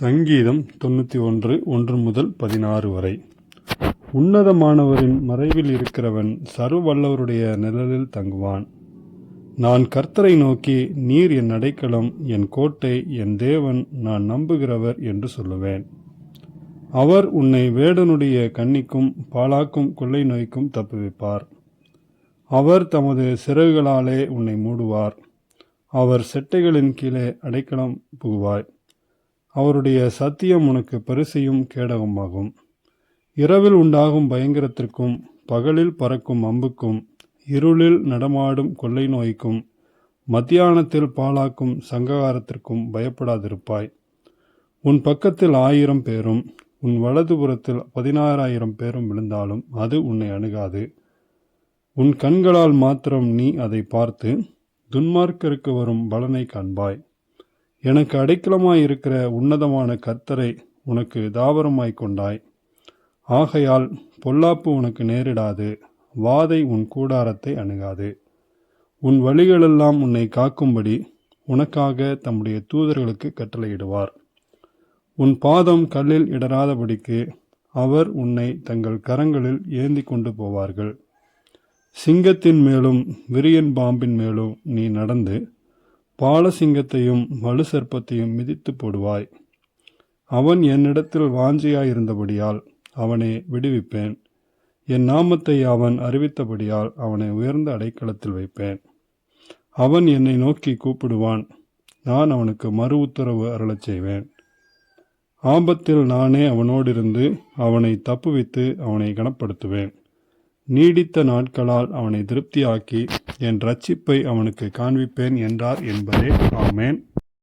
சங்கீதம் தொண்ணூற்றி ஒன்று ஒன்று முதல் பதினாறு வரை. உன்னதமானவரின் மறைவில் இருக்கிறவன் சர்வவல்லவருடைய நிழலில் தங்குவான். நான் கர்த்தரை நோக்கி நீர் என் அடைக்கலம் என் கோட்டை என் தேவன் நான் நம்புகிறவர் என்று சொல்லுவேன். அவர் உன்னை வேடனுடைய கண்ணிக்கும் பாலாக்கும் கொள்ளை நோய்க்கும் தப்புவிப்பார். அவர் தமது சிறகுகளாலே உன்னை மூடுவார். அவர் செட்டைகளின் கீழே அடைக்கலம் புகுவாய். அவருடைய சத்தியம் உனக்கு பரிசையும் கேடகமாகும். இரவில் உண்டாகும் பயங்கரத்திற்கும் பகலில் பறக்கும் அம்புக்கும் இருளில் நடமாடும் கொள்ளை நோய்க்கும் மத்தியானத்தில் பாழாக்கும் சங்ககாரத்திற்கும் பயப்படாதிருப்பாய். உன் பக்கத்தில் ஆயிரம் பேரும் உன் வலதுபுறத்தில் பதினாறாயிரம் பேரும் விழுந்தாலும் அது உன்னை அணுகாது. உன் கண்களால் மாத்திரம் நீ அதை பார்த்து துன்மார்க்கருக்கு வரும் பலனை காண்பாய். எனக்கு அடைக்கலமாய் இருக்கிற உன்னதமான கர்த்தரை உனக்கு தாவரமாய் கொண்டாய். ஆகையால் பொல்லாப்பு உனக்கு நேரிடாது வாதை உன் கூடாரத்தை அணுகாது. உன் வழிகளெல்லாம் உன்னை காக்கும்படி உனக்காக தம்முடைய தூதர்களுக்கு கட்டளையிடுவார். உன் பாதம் கல்லில் இடராதபடிக்கு அவர் உன்னை தங்கள் கரங்களில் ஏந்தி கொண்டு போவார்கள். சிங்கத்தின் மேலும் விரியன் பாம்பின் மேலும் நீ நடந்து பாலசிங்கத்தையும் வலு சர்ப்பத்தையும் மிதித்து போடுவாய். அவன் என்னிடத்தில் வாஞ்சியாயிருந்தபடியால் அவனை விடுவிப்பேன். என் நாமத்தை அவன் அறிவித்தபடியால் அவனை உயர்ந்த அடைக்கலத்தில் வைப்பேன். அவன் என்னை நோக்கி கூப்பிடுவான். நான் அவனுக்கு மறு உத்தரவு அருளச் செய்வேன். ஆபத்தில் நானே அவனோடிருந்து அவனை தப்புவித்து அவனை கனப்படுத்துவேன். நீடித்த நாட்களால் அவனை திருப்தியாக்கி என் ரட்சிப்பை அவனுக்கு காண்பிப்பேன் என்றார் என்பதே ஆமேன்.